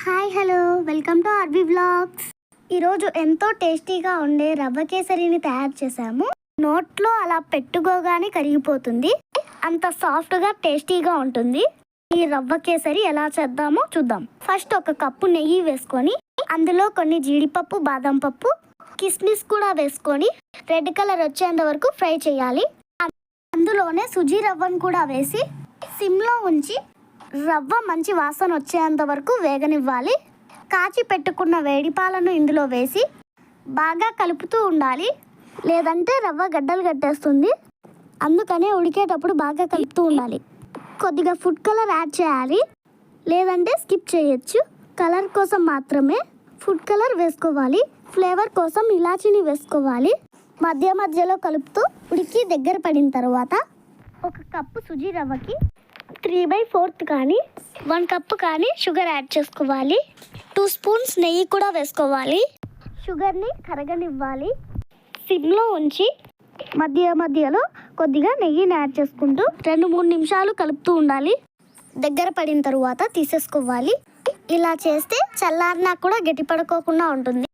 Hi hello. Welcome to RB blogs ఈరోజు ఎంతో టేస్టీగా ఉండే రవ్వ కేసరిని తయారు చేశాము. నోట్లో అలా పెట్టుకోగానే కరిగిపోతుంది. అంత సాఫ్ట్గా టేస్టీగా ఉంటుంది. ఈ రవ్వ కేసరి ఎలా చేద్దామో చూద్దాం. ఫస్ట్ ఒక కప్పు నెయ్యి వేసుకొని అందులో కొన్ని జీడిపప్పు బాదం పప్పు కిస్మిస్ కూడా వేసుకొని రెడ్ కలర్ వచ్చేంత వరకు ఫ్రై చేయాలి. అందులోనే సుజీ రవ్వను కూడా వేసి సిమ్లో ఉంచి రవ్వ మంచి వాసన వచ్చేంత వరకు వేగనివ్వాలి. కాచి పెట్టుకున్న వేడి పాలను ఇందులో వేసి బాగా కలుపుతూ ఉండాలి. లేదంటే రవ్వ గడ్డలు కట్టేస్తుంది అందుకనే ఉడికేటప్పుడు బాగా కలుపుతూ ఉండాలి. కొద్దిగా ఫుడ్ కలర్ యాడ్ చేయాలి. లేదంటే స్కిప్ చేయొచ్చు. కలర్ కోసం మాత్రమే ఫుడ్ కలర్ వేసుకోవాలి. ఫ్లేవర్ కోసం ఇలాచీని వేసుకోవాలి. మధ్య మధ్యలో కలుపుతూ ఉడికి దగ్గర పడిన తర్వాత ఒక కప్పు సుజీ రవ్వకి త్రీ బై ఫోర్త్ కానీ వన్ కప్ కానీ షుగర్ యాడ్ చేసుకోవాలి. టూ స్పూన్స్ నెయ్యి కూడా వేసుకోవాలి. షుగర్ని కరగనివ్వాలి. సిమ్లో ఉంచి మధ్య మధ్యలో కొద్దిగా నెయ్యిని యాడ్ చేసుకుంటూ రెండు మూడు నిమిషాలు కలుపుతూ ఉండాలి. దగ్గర పడిన తరువాత తీసేసుకోవాలి. ఇలా చేస్తే చల్లారినా కూడా గట్టిపడుకోకుండా ఉంటుంది.